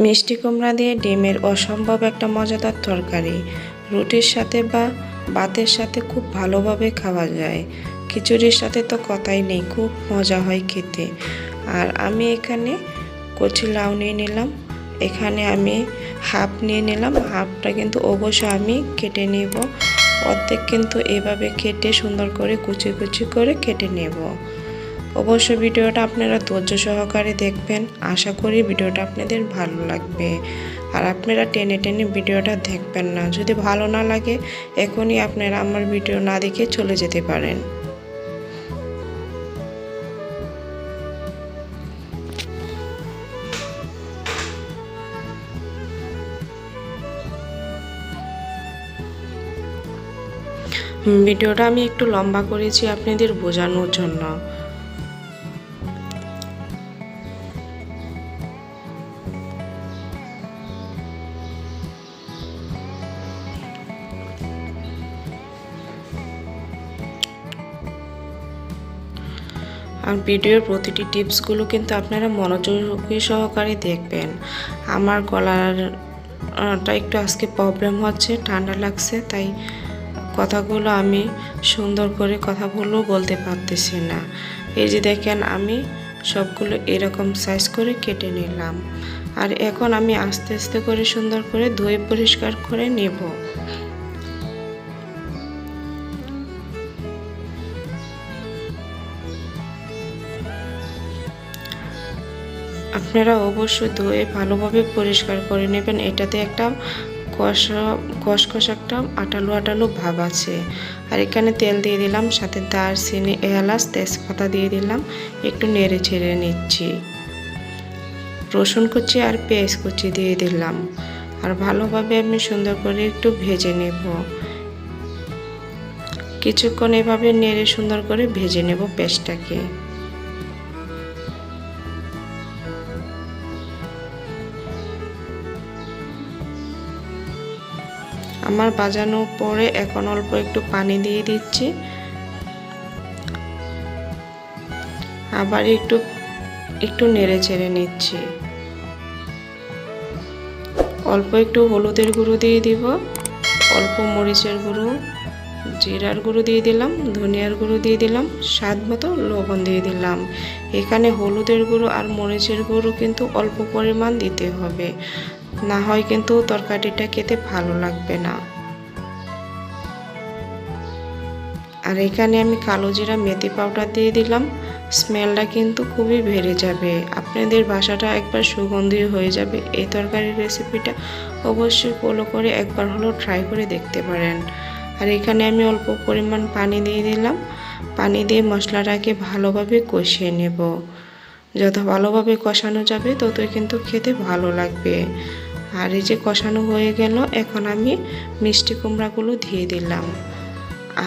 মিষ্টি কুমড়া দিয়ে ডিমের অসম্ভব একটা মজাদার তরকারি। রুটির সাথে বা ভাতের সাথে খুব ভালোভাবে খাওয়া যায়। খিচুড়ির সাথে তো কথাই নেই, খুব মজা হয় খেতে। আর আমি এখানে কচি লাউ নিয়ে নিলাম। এখানে আমি হাফ নিয়ে নিলাম। হাফটা কিন্তু অবশ্য আমি কেটে নেব। অর্ধেক কিন্তু এভাবে কেটে সুন্দর করে কুচি কুচি করে কেটে নেব। অবশ্য ভিডিওটা আপনারা ধৈর্য সহকারে দেখবেন। আশা করি ভিডিওটা আপনাদের ভালো লাগবে। আর আপনারা টেনে টেনে ভিডিওটা দেখবেন না। যদি ভালো না লাগে, এখনই আপনারা আমার ভিডিও না দেখে চলে যেতে পারেন। ভিডিওটা আমি একটু লম্বা করেছি আপনাদের বোঝানোর জন্য। আর ভিডিওর প্রতিটি টিপসগুলো কিন্তু আপনারা মনোযোগী সহকারে দেখবেন। আমার গলারটা একটু আজকে প্রবলেম হচ্ছে, ঠান্ডা লাগছে, তাই কথাগুলো আমি সুন্দর করে কথাগুলো বলতে পারতেছি না। এই যে দেখেন, আমি সবগুলো এরকম সাইজ করে কেটে নিলাম। আর এখন আমি আস্তে আস্তে করে সুন্দর করে ধুয়ে পরিষ্কার করে নেব। আপনারা অবশ্যই ধুয়ে ভালোভাবে পরিষ্কার করে নেবেন। এটাতে একটা কষা কষকষ একটা আটালো আটালো ভাব আছে। আর এখানে তেল দিয়ে দিলাম, সাথে দারচিনি, এলাচ, তেজপাতা দিয়ে দিলাম। একটু নেড়ে ছেড়ে নিচ্ছি। রসুন কুচি আর পেঁয়াজ কুচি দিয়ে দিলাম। আর ভালোভাবে আমি সুন্দর করে একটু ভেজে নেব। কিছুক্ষণ এভাবে নেড়ে সুন্দর করে ভেজে নেব পেস্টটাকে। আমার বাজানো পরে এখন অল্প একটু পানি দিয়ে দিচ্ছি। আবার একটু একটু নেড়ে চেড়ে নিচ্ছি। অল্প একটু হলুদের গুঁড়ো দিয়ে দিব। অল্প মরিচের গুঁড়ো, জিরার গুঁড়ো দিয়ে দিলাম, ধনিয়ার গুঁড়ো দিয়ে দিলাম, স্বাদ মতো লবণ দিয়ে দিলাম। এখানে হলুদের গুঁড়ো আর মরিচের গুঁড়ো কিন্তু অল্প পরিমাণ দিতে হবে। না হয় কিন্তু তরকারিটা খেতে ভালো লাগবে না। আর এখানে আমি কালো জিরা মেথি পাউডার দিয়ে দিলাম। স্মেলটা কিন্তু খুবই বেড়ে যাবে। আপনাদের বাসাটা একবার সুগন্ধি হয়ে যাবে। এই তরকারির রেসিপিটা অবশ্যই ফলো করে একবার হলেও ট্রাই করে দেখতে পারেন। আর এখানে আমি অল্প পরিমাণ পানি দিয়ে দিলাম। পানি দিয়ে মশলাটাকে ভালোভাবে কষিয়ে নেব। যত ভালোভাবে কষানো যাবে ততই কিন্তু খেতে ভালো লাগবে। আর এই যে কষানো হয়ে গেল, এখন আমি মিষ্টি কুমড়াগুলো দিয়ে দিলাম।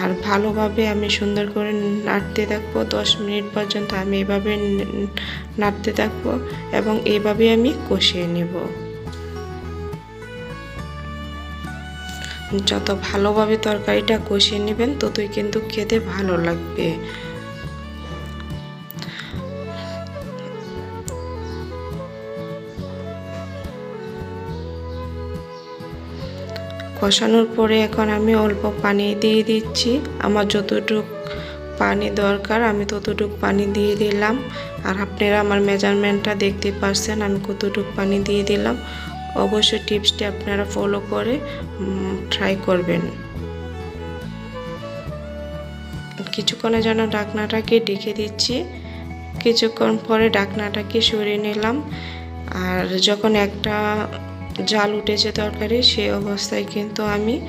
আর ভালোভাবে আমি সুন্দর করে নাড়তে থাকব, দশ মিনিট পর্যন্ত আমি এভাবে নাড়তে থাকব এবং এইভাবে আমি কষিয়ে নেব। যত ভালোভাবে তরকারিটা কষিয়ে নেবেন, ততই কিন্তু খেতে ভালো লাগবে। কষানোর পরে এখন আমি অল্প পানি দিয়ে দিচ্ছি। আমার যতটুক পানি দরকার, আমি ততটুক পানি দিয়ে দিলাম। আর আপনারা আমার মেজারমেন্টটা দেখতে পারছেন, আমি কতটুক পানি দিয়ে দিলাম। অবশ্যই টিপসটি আপনারা ফলো করে ট্রাই করবেন। কিছুক্ষণের জন্য ডাকনাটাকে ডেকে দিচ্ছি। কিছুক্ষণ পরে ডাকনাটাকে সরিয়ে নিলাম। আর যখন একটা জাল উঠেছে তরকারি সেই অবস্থায় কিন্তু আমি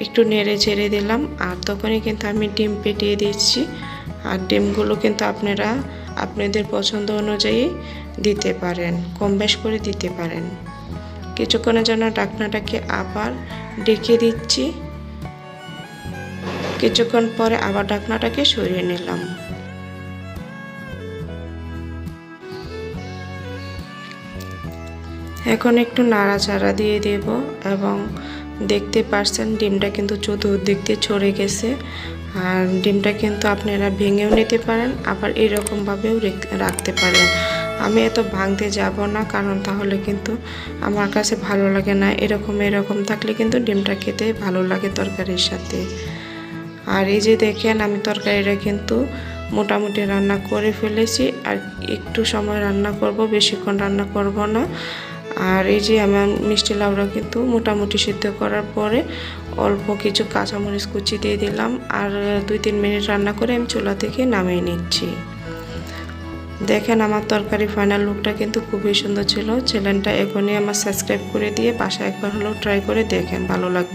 একটু নেড়ে ছেড়ে দিলাম আর তখনই কিন্তু আমি ডিম পেটিয়ে দিচ্ছি। আর ডিমগুলো কিন্তু আপনারা আপনাদের পছন্দ অনুযায়ী দিতে পারেন, কম বেশ করে দিতে পারেন। কিছুক্ষণের জন্য ডাকনাটাকে আবার ডেকে দিচ্ছি। কিছুক্ষণ পরে আবার ডাকনাটাকে সরিয়ে নিলাম। এখন একটু নাড়াচাড়া দিয়ে দেব এবং দেখতে পারছেন ডিমটা কিন্তু চতুর্দিক দিয়ে ছড়ে গেছে। আর ডিমটা কিন্তু আপনারা ভেঙেও নিতে পারেন, আবার এরকমভাবেও রাখতে পারেন। আমি এত ভাঙতে যাব না, কারণ তাহলে কিন্তু আমার কাছে ভালো লাগে না। এরকম এরকম থাকলে কিন্তু ডিমটা খেতে ভালো লাগে তরকারির সাথে। আর এই যে দেখেন, আমি তরকারিটা কিন্তু মোটামুটি রান্না করে ফেলেছি। আর একটু সময় রান্না করব, বেশিক্ষণ রান্না করব না। আর এই যে আমার মিষ্টি লাউটা কিন্তু মোটামুটি সিদ্ধ করার পরে অল্প কিছু কাঁচামরিচ কুচি দিয়ে দিলাম আর দুই তিন মিনিট রান্না করে আমি চুলা থেকে নামিয়ে নিচ্ছি। দেখেন আমার তরকারি ফাইনাল লুকটা কিন্তু খুবই সুন্দর ছিল। চ্যানেলটা এখনই আমার সাবস্ক্রাইব করে দিয়ে পাশে একবার হলেও ট্রাই করে দেখেন, ভালো লাগবে।